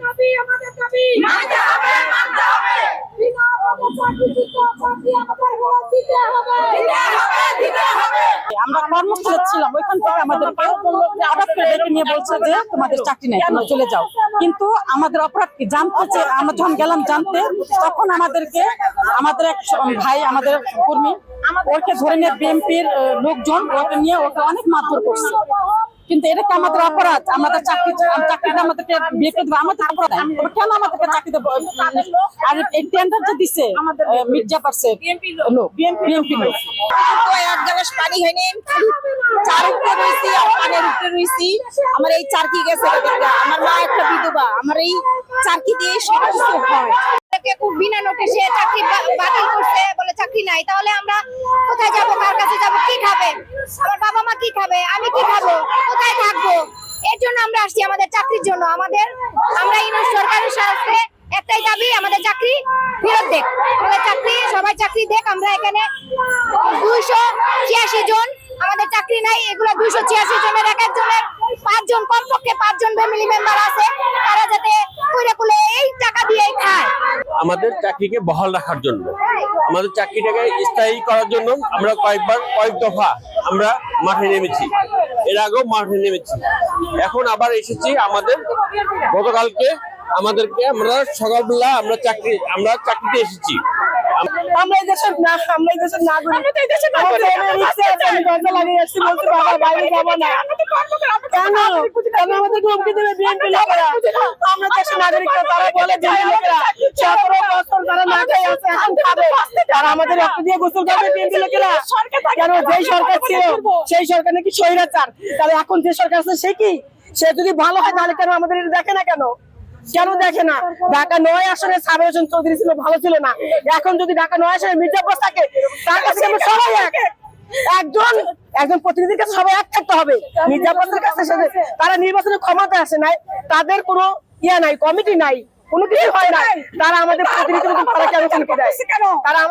দাবি আমাদের দাবি। মানতে হবে মানতে হবে। বিনা চাকরি দিতে চাকরি আমাদের হওয়া দিতে হবে দিতে হবে। দিতে হবে আমরা কর্মস্থলে ছিলাম ওইখান থেকে আমাদেরকে ডেকে নিয়ে বলছে যে তোমাদের চাকরি নেই তোমরা চলে যাও। কিন্তু আমাদের অপরাধ কি জানতে চেয়ে আমরা যখন গেলাম জানতে তখন আমাদেরকে আমাদের এক ভাই আমাদের কর্মী ওকে ধরে নিয়ে বিএনপির লোকজন ওকে নিয়ে ওকে অনেক মারধর করছে। কিন্তু এটা কি আমাদের অপরাধ? আমাদের চাকরি চাকরিটা আমাদেরকে বিয়ে করে দেবে আমাদের অপরাধ কেন আমাদেরকে চাকরি দেবো? আর এই টেন্ডার যে দিছে মির্জা পারছে লোক বিএনপি লোক। এক গ্লাস পানি হয়নি চার উপরে রয়েছি পানের উপরে রয়েছি। আমার এই চারকি গেছে আমার মা একটা বিধবা আমার এই চারকি দিয়ে সব কিছু হয় বিনা নোটিশে চাকরি বা- বাতিল করছে বলে চাকরি নাই। তাহলে আমরা কোথায় যাব? কার কাছে যাব? কি খাবে? আমার বাবা মা কি খাবে? আমি কি খাব? জন্য আমরা আসছি, আমাদের চাকরির জন্য। আমাদের, আমরা ইউনিট সরকারের সাথে একটাই দাবি, আমাদের চাকরি ফেরত দেখ আমাদের চাকরি, সবাই চাকরি দেখ আমরা এখানে দুইশো ছিয়াশি জন, আমাদের চাকরি নাই, এগুলো দুইশো ছিয়াশি জনের, এক একজনের পাঁচজন, কমপক্ষে পাঁচজন ফ্যামিলি মেম্বার আছে, তারা যাতে কুলে কুলে এই টাকা দিয়েই খায়। আমাদের চাকরিকে বহাল রাখার জন্য। আমাদের চাকরিটাকে স্থায়ী করার জন্য আমরা কয়েকবার, কয়েক দফা আমরা মাঠে নেমেছি। এর আগেও মাঠে নেমেছি এখন আবার এসেছি আমাদের গতকালকে আমাদেরকে আমরা সকালবেলা আমরা চাকরি আমরা চাকরিতে এসেছি। আমরা এই দেশের না আমরা এই দেশের নাগরিক। দরজা লাগিয়ে আসছি বলছি বাবা বাইরে যাব না। কেন? কেন আমাদের হুমকি দেবে বিএনপি লোকেরা? আমরা দেশের তারা বলে বিএনপি লোকেরা সতেরো বছর তারা না খেয়ে আছে এখন খাবে তারা আমাদের রক্ত দিয়ে গোসল করবে বিএনপি লোকেরা? কেন যেই সরকার ছিল সেই সরকার নাকি স্বৈরাচার? তাহলে এখন যে সরকার আছে সে কি? সে যদি ভালো হয় তাহলে কেন আমাদের দেখে না কেন? কেন দেখে না? ঢাকা নয় আসনে সাবের হোসেন চৌধুরী ছিল ভালো ছিল না। এখন যদি ঢাকা নয় আসনে মির্জাপুর থাকে তার কাছে আমরা সবাই এক। একজন একজন প্রতিনিধির কাছে সবাই এক থাকতে হবে। মির্জাপুরের কাছে তারা নির্বাচনে ক্ষমতা আসে নাই তাদের কোনো ইয়া নাই কমিটি নাই কোনো কিছু হয় না তারা আমাদের প্রতিনিধির মতো তারা কেন দেয়? তারা